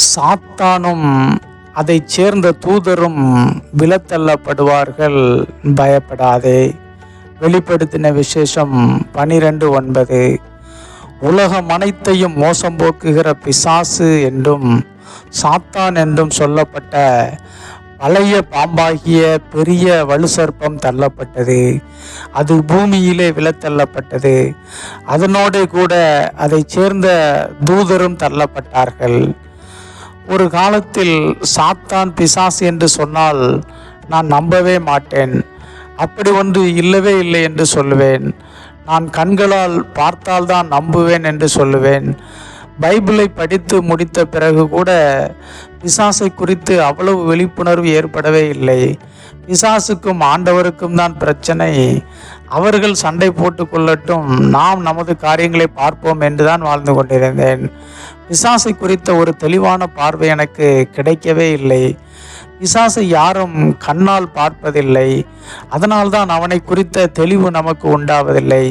சாத்தானும் அதைச் சேர்ந்த தூதரும் விலத்தள்ளப்படுவார்கள். பயப்படாதே. வெளிப்படுத்தின விசேஷம் பனிரெண்டு ஒன்பது. உலகம் அனைத்தையும் மோசம் போக்குகிற பிசாசு என்றும் சாத்தான் என்றும் சொல்லப்பட்ட பழைய பாம்பாகிய பெரிய வலுசர்ப்பம் தள்ளப்பட்டது. அது பூமியிலே விலத்தள்ளப்பட்டது. அதனோடு கூட அதைச் சேர்ந்த தூதரும் தள்ளப்பட்டார்கள். ஒரு காலத்தில் சாத்தான் பிசாசு என்று சொன்னால் நான் நம்பவே மாட்டேன். அப்படி ஒன்று இல்லவே இல்லை என்று சொல்லுவேன். நான் கண்களால் பார்த்தால்தான் நம்புவேன் என்று சொல்லுவேன். பைபிளை படித்து முடித்த பிறகு கூட பிசாசை குறித்து அவ்வளவு விழிப்புணர்வு ஏற்படவே இல்லை. பிசாசுக்கும் ஆண்டவருக்கும் தான் பிரச்சனை. அவர்கள் சண்டை போட்டு கொள்ளட்டும். நாம் நமது காரியங்களை பார்ப்போம் என்றுதான் வாழ்ந்து கொண்டிருந்தேன். பிசாசை குறித்த ஒரு தெளிவான பார்வை எனக்கு கிடைக்கவே இல்லை. பிசாசை யாரும் கண்ணால் பார்ப்பதில்லை. அதனால்தான் அவனை குறித்த தெளிவு நமக்கு உண்டாவதில்லை.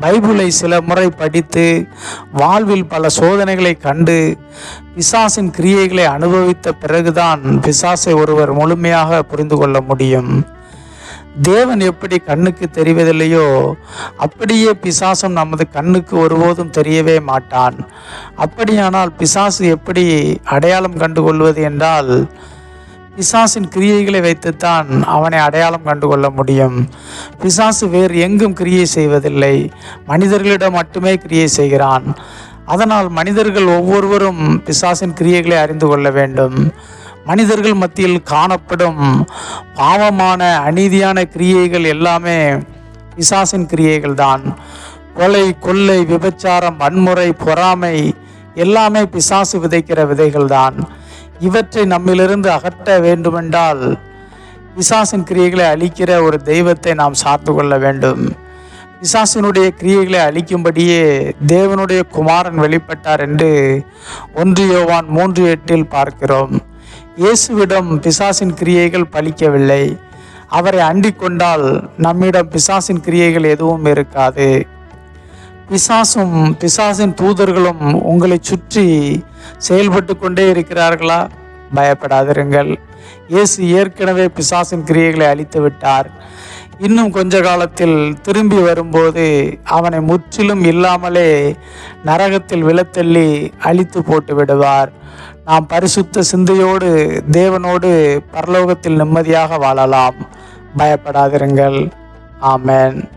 பைபிளை சில முறை படித்து வாழ்வில் பல சோதனைகளை கண்டு பிசாசின் கிரியைகளை அனுபவித்த பிறகுதான் பிசாசை ஒருவர் முழுமையாக புரிந்து கொள்ள முடியும். தேவன் எப்படி கண்ணுக்கு தெரிவதில்லையோ அப்படியே பிசாசும் நமது கண்ணுக்கு ஒருபோதும் தெரியவே மாட்டான். அப்படியானால் பிசாசு எப்படி அடையாளம் கண்டுகொள்வது என்றால் பிசாசின் கிரியைகளை வைத்துத்தான் அவனை அடையாளம் கண்டுகொள்ள முடியும். பிசாசு வேறு எங்கும் கிரியை செய்வதில்லை. மனிதர்களிடம் மட்டுமே கிரியை செய்கிறான். அதனால் மனிதர்கள் ஒவ்வொருவரும் பிசாசின் கிரியைகளை அறிந்து கொள்ள வேண்டும். மனிதர்கள் மத்தியில் காணப்படும் பாவமான அநீதியான கிரியைகள் எல்லாமே பிசாசின் கிரியைகள் தான் கொலை கொள்ளை விபச்சாரம் வன்முறை பொறாமை எல்லாமே பிசாசு விதைக்கிற விதைகள் தான் இவற்றை நம்மிலிருந்து அகற்ற வேண்டுமென்றால் பிசாசின் கிரியைகளை அழிக்கிற ஒரு தெய்வத்தை நாம் சார்ந்து கொள்ள வேண்டும். பிசாசினுடைய கிரியைகளை அழிக்கும்படியே தேவனுடைய குமாரன் வெளிப்பட்டார் என்று ஒன்று யோவான் மூன்று எட்டில் பார்க்கிறோம். இயேசுவிடம் பிசாசின் கிரியைகள் பலிக்கவில்லை. அவரை அண்டிக் கொண்டால் நம்மிடம் பிசாசின் கிரியைகள் எதுவும் இருக்காது. பிசாசும் பிசாசின் தூதர்களும் உங்களை சுற்றி செயல்பட்டு கொண்டே இருக்கிறார்களா? பயப்படாதிருங்கள். இயேசு ஏற்கனவே பிசாசின் கிரியைகளை அழித்து விட்டார். இன்னும் கொஞ்ச காலத்தில் திரும்பி வரும்போது அவனை முற்றிலும் இல்லாமலே நரகத்தில் விழத்தள்ளி அழித்து போட்டு விடுவார். நாம் பரிசுத்த சிந்தையோடு தேவனோடு பரலோகத்தில் நிம்மதியாக வாழலாம். பயப்படாதிருங்கள். ஆமேன்.